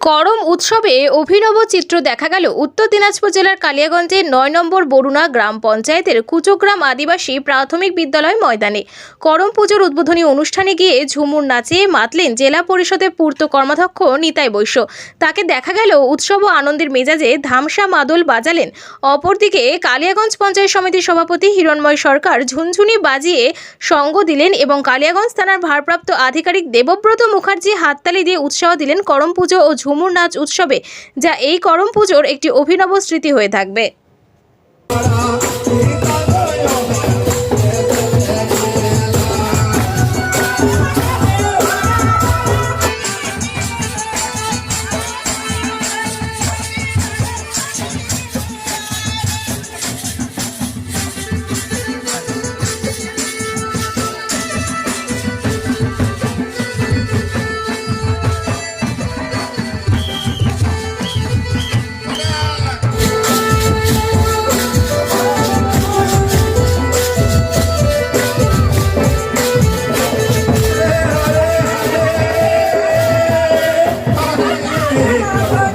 করম উৎসবে অভিনব চিত্র দেখা গেল উত্তর দিনাজপুর জেলার কালিয়াগঞ্জের নয় নম্বর বরুণা গ্রাম পঞ্চায়েতের কুচোগ্রাম আদিবাসী প্রাথমিক বিদ্যালয় ময়দানে। করম পুজোর উদ্বোধনী অনুষ্ঠানে গিয়ে ঝুমুর নাচিয়ে মাতলেন জেলা পরিষদের পূর্ত কর্মাধ্যক্ষ নিতাই বৈশ্য। তাকে দেখা গেল উৎসব ও আনন্দের মেজাজে ধামসা মাদল বাজালেন। অপরদিকে কালিয়াগঞ্জ পঞ্চায়েত সমিতির সভাপতি হিরণময় সরকার ঝুনঝুনি বাজিয়ে সঙ্গ দিলেন এবং কালিয়াগঞ্জ থানার ভারপ্রাপ্ত আধিকারিক দেবব্রত মুখার্জি হাততালি দিয়ে উৎসাহ দিলেন করম পুজো ও ঝুমুর নাচ উৎসবে যা এই করম পুজোর একটি অভিনব স্মৃতি হয়ে থাকবে। করম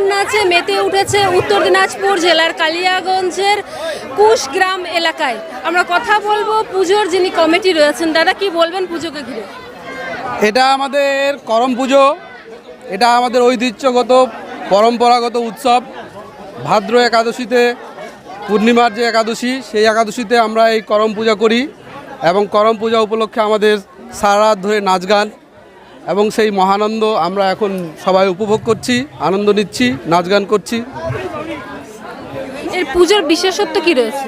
ঝুমুর নাচে মেতে উঠেছে উত্তর দিনাজপুর জেলার কালিয়াগঞ্জের কুশগ্রাম এলাকায়? আমরা কথা বলব পুজোর যিনি কমিটি রয়েছেন, দাদা কি বলবেন পুজোকে ঘিরে? এটা আমাদের করম পুজো, এটা আমাদের ঐতিহ্যগত, পরম্পরাগত উৎসব। ভাদ্র একাদশীতে, পূর্ণিমার যে একাদশী, সেই একাদশীতে আমরা এই করম পূজা করি এবং করম পূজা উপলক্ষে আমাদের সারা ধরে নাচ গান। এবং সেই মহানন্দ আমরা এখন সবাই উপভোগ করছি আনন্দ নিচ্ছি নাচ গান করছি। এর পুজোর বিশেষত্ব কি রয়েছে?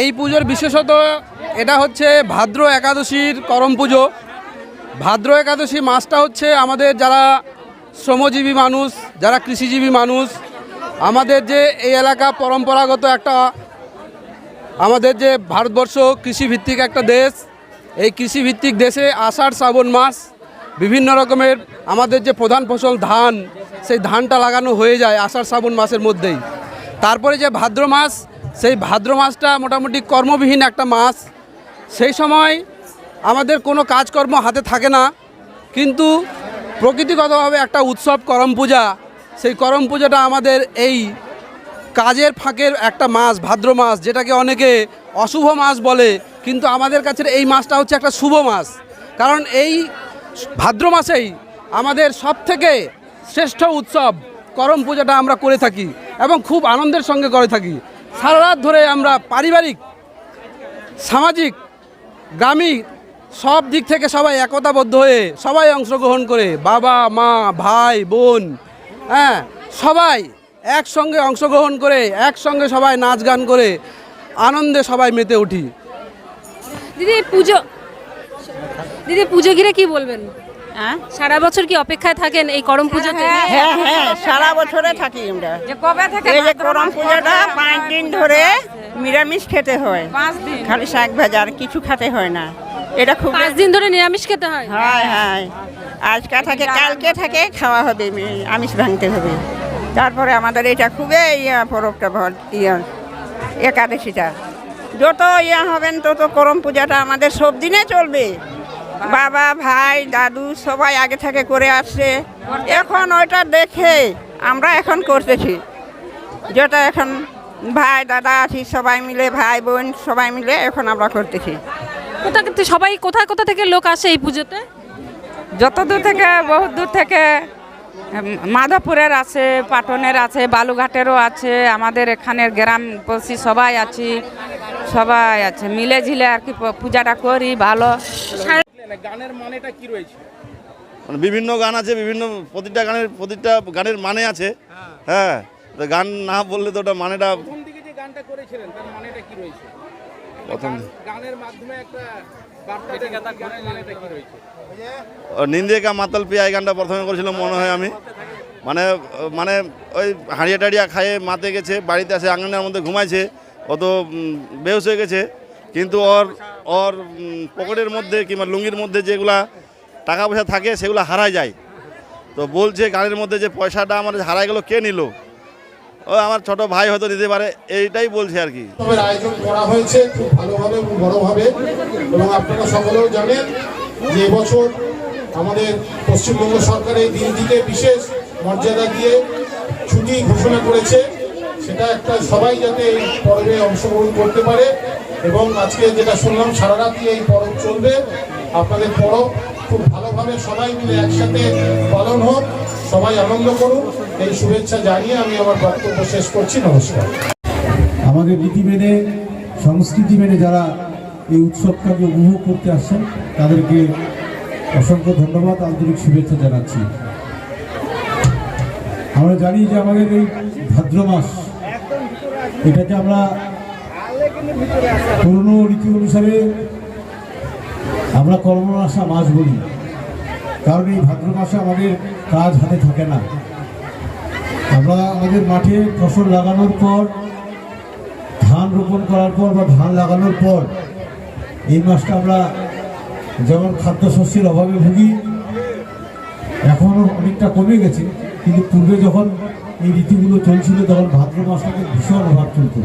এই পুজোর বিশেষত এটা হচ্ছে ভাদ্র একাদশীর করম পুজো। ভাদ্র একাদশী মাসটা হচ্ছে আমাদের যারা শ্রমজীবী মানুষ যারা কৃষিজীবী মানুষ আমাদের যে এই এলাকা পরম্পরাগত একটা আমাদের যে ভারতবর্ষ কৃষিভিত্তিক একটা দেশ এই কৃষিভিত্তিক দেশে আষাঢ় শ্রাবণ মাস বিভিন্ন রকমের আমাদের যে প্রধান ফসল ধান, সেই ধানটা লাগানো হয়ে যায় আষাঢ় শ্রাবণ মাসের মধ্যেই। তারপরে যে ভাদ্র মাস, সেই ভাদ্র মাসটা মোটামুটি কর্মবিহীন একটা মাস। সেই সময় আমাদের কোনো কাজকর্ম হাতে থাকে না, কিন্তু প্রকৃতিগতভাবে একটা উৎসব করম পূজা, সেই করম পূজাটা আমাদের এই কাজের ফাঁকের একটা মাস, ভাদ্র মাস, যেটাকে অনেকে অশুভ মাস বলে, কিন্তু আমাদের কাছে এই মাসটা হচ্ছে একটা শুভ মাস। কারণ এই ভাদ্র মাসেই আমাদের সব থেকে শ্রেষ্ঠ উৎসব করম পূজাটা আমরা করে থাকি এবং খুব আনন্দের সঙ্গে করে থাকি। সারা রাত ধরে আমরা পারিবারিক, সামাজিক, গ্রামীণ সব দিক থেকে সবাই একতাবদ্ধ হয়ে সবাই অংশগ্রহণ করে বাবা, মা, ভাই, বোন হ্যাঁ সবাই একসঙ্গে অংশগ্রহণ করে, একসঙ্গে সবাই নাচ গান করে আনন্দে সবাই মেতে উঠি। দিদি পুজো দিদি পুজো ঘিরে কি বলবেন? হ্যাঁ? সারা বছর কি অপেক্ষায় থাকেন এই করম পুজোতে? হ্যাঁ হ্যাঁ সারা বছরে থাকি আমরা। এই যে করম পূজাটা পাঁচ দিন ধরে নিরামিষ খেতে হয়। খালি শাক ভাজা আর কিছু খেতে হয় না। এটা খুব পাঁচ দিন ধরে নিরামিষ খেতে হয়? হয় হ্যাঁ। আজকে থাকে কালকে থাকে খাওয়া হবে আমিষ ভাঙতে হবে। তারপরে আমাদের এটা খুবই ইয়া পরবটা ভর- ইয়া একাদশীটা। যত ইয়া হবেন তত করম পূজাটা আমাদের সব দিনে চলবে। বাবা ভাই দাদু সবাই আগে থেকে করে আসছে। এখন ওইটা দেখে আমরা এখন করতেছি। যেটা এখন ভাই দাদা আছি সবাই মিলে ভাই বোন সবাই মিলে এখন আমরা করতেছি। কোথা সবাই কোথা কোথা থেকে লোক আসে এই পুজোতে? যত দূর থেকে বহুত দূর থেকে মাধবপুরের আছে পাটনের আছে বালুঘাটেরও আছে আমাদের এখানের গ্রাম বসি সবাই আছি সবাই আছে মিলে ঝিলে আর কি প- পূজাটা করি ভালো। গানের মানেটা কি রয়েছে? মানে বিভিন্ন গান আছে বিভিন্ন প্রতিটা গানের প্রতিটা গানের মানে আছে। হ্যাঁ। তো গান না বললে তো ওটা মানেটা প্রথম দিকে যে গানটা করেছিলেন তার মানেটা কি রয়েছে? প্রথম গানের মাধ্যমে একটা কি নিন্দিকা মাতাল পিয়া এই গানটা প্রথমে করেছিলাম মনে হয় আমি। মানে মানে ওই হাঁড়িয়া টাড়িয়া খায়ে মাতে গেছে বাড়িতে আসে আঙনের মধ্যে ঘুমাইছে ও তো উম, বেহুশ হয়ে গেছে। কিন্তু ওর ওর পকেটের মধ্যে কিংবা লুঙ্গির মধ্যে যেগুলা টাকা পয়সা থাকে সেগুলো হারায় যায়। তো বলছে গানের মধ্যে যে পয়সাটা আমার হারাই গেলো, কে নিল? ও আমার ছোট ভাই হয়তো নিতে পারে, এইটাই বলছে আর কি। আয়োজন করা হয়েছে খুব ভালোভাবে এবং বড়ভাবে এবং আপনারা সকলেও জানেন যে এবছর আমাদের পশ্চিমবঙ্গ সরকার এই দিনটিকে বিশেষ মর্যাদা দিয়ে ছুটি ঘোষণা করেছে। সেটা একটা সবাই যাতে এই পর্বে অংশগ্রহণ করতে পারে। এবং আজকে যেটা শুনলাম, সারা রাতি এই পরব চলবে। আপনাদের পরব খুব ভালোভাবে সবাই মিলে একসাথে পালন হোক, সবাই আনন্দ করুন এই শুভেচ্ছা জানিয়ে আমি আমার বক্তব্য শেষ করছি। নমস্কার। আমাদের রীতি মেনে, সংস্কৃতি মেনে যারা এই উৎসবটাকে উপভোগ করতে আসছেন, তাদেরকে অসংখ্য ধন্যবাদ, আন্তরিক শুভেচ্ছা জানাচ্ছি। আমরা জানি যে আমাদের এই ভাদ্র মাস, এটাকে আমরা পুরনো রীতি অনুসারে আমরা কর্মনাশা মাস বলি। কারণ এই ভাদ্র মাসে আমাদের কাজ হাতে থাকে না। আমরা আমাদের মাঠে ফসল লাগানোর পর, ধান রোপণ করার পর বা ধান লাগানোর পর, এই মাসটা আমরা যেমন খাদ্যশস্যের অভাবে ভুগি, এখনও অনেকটা কমে গেছে। কিন্তু পূর্বে যখন এই ঋতুগুলো চলছিল, তখন ভাদ্র মাসটাকে ভীষণ অভাব চলত।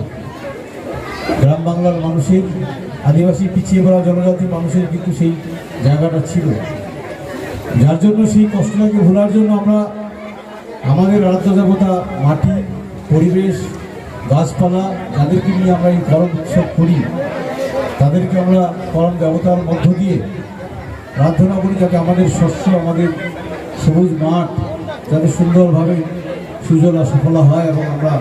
গ্রাম বাংলার মানুষের, আদিবাসী পিছিয়ে পড়া জনজাতি মানুষের কিন্তু সেই জায়গাটা ছিল। যার জন্য সেই কষ্টটাকে ভোলার জন্য আমরা আমাদের আরাধ্য দেবতা মাটি, পরিবেশ, গাছপালা যাদেরকে নিয়ে আমরা এই করম উৎসব করি, তাদেরকে আমরা করম দেবতার মধ্য দিয়ে প্রার্থনা করি যাতে আমাদের শস্য, আমাদের সবুজ মাঠ যাতে সুন্দরভাবে সুজলা সফলা হয় এবং আমরা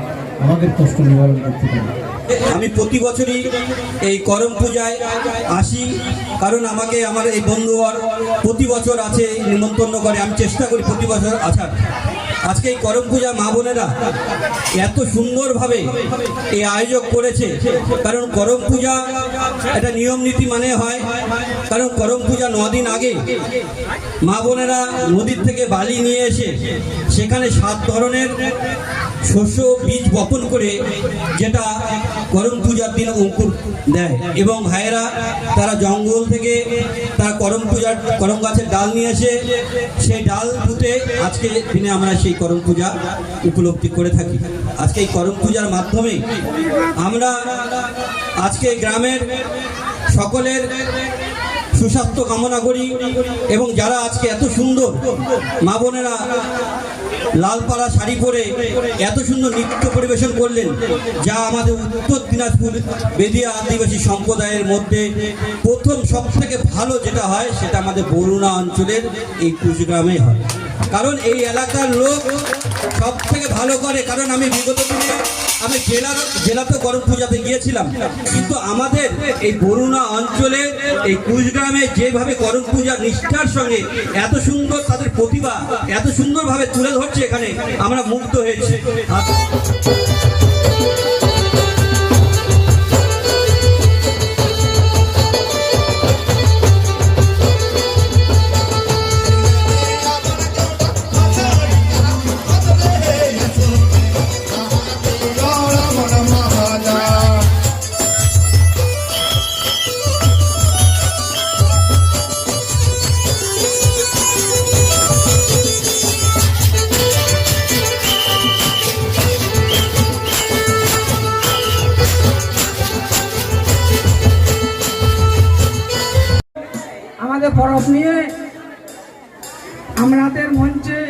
আমাদের কষ্ট নিবারণ করতে পারি। আমি প্রতি বছরই এই করম পূজায় আসি, কারণ আমাকে আমার এই বন্ধুবর প্রতি বছর আছে, নিমন্ত্রণ করে। আমি চেষ্টা করি প্রতি বছর আসার। আজকে এই করম পূজা মা বোনেরা এত সুন্দরভাবে এই আয়োজক করেছে, কারণ করম পূজা একটা নিয়ম নীতি মানে হয়, কারণ করম পূজা দিন আগে মা বোনেরা নদীর থেকে বালি নিয়ে এসে সেখানে সাত ধরনের শস্য বীজ বপন করে যেটা করম পূজার দিন অঙ্কুর দেয়। এবং ভাইয়েরা, তারা জঙ্গল থেকে তারা করম পূজার, করম গাছের ডাল নিয়ে এসে সেই ডাল পুঁতে আজকে দিনে আমরা সেই করম পূজা উপলব্ধি করে থাকি। আজকে এই করম পূজার মাধ্যমে আমরা আজকে গ্রামের সকলের সুস্বাস্থ্য কামনা করি এবং যারা আজকে এত সুন্দর মা বোনেরা লালপাড়া শাড়ি পরে এত সুন্দর নৃত্য পরিবেশন করলেন, যা আমাদের উত্তর দিনাজপুর বেদিয়া আদিবাসী সম্প্রদায়ের মধ্যে প্রথম সব থেকে ভালো যেটা হয়, সেটা আমাদের বরুণা অঞ্চলের এই কুচগ্রামে হয়। কারণ এই এলাকার লোক সব থেকে ভালো করে, কারণ আমি বিগত দিনে আমি জেলার জেলাতে গরম পূজাতে গিয়েছিলাম। কিন্তু আমাদের এই বরুণা অঞ্চলে, এই কুচগ্রামে যেভাবে গরম পূজা নিষ্ঠার সঙ্গে এত সুন্দর তাদের প্রতিভা, এত সুন্দরভাবে তুলে ধরছে এখানে, আমরা মুগ্ধ হয়েছি। পরব নিয়ে আমাদের মঞ্চে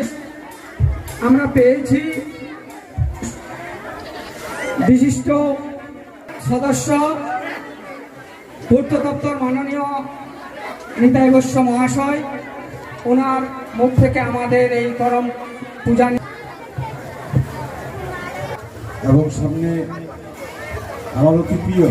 আমরা পেয়েছি বিশিষ্ট সদস্য, পূর্ত দপ্তর মাননীয় নিতাই গোস্ব মহাশয়। ওনার মুখ থেকে আমাদের এই করম পূজা এবং সামনে আমার অতি প্রিয়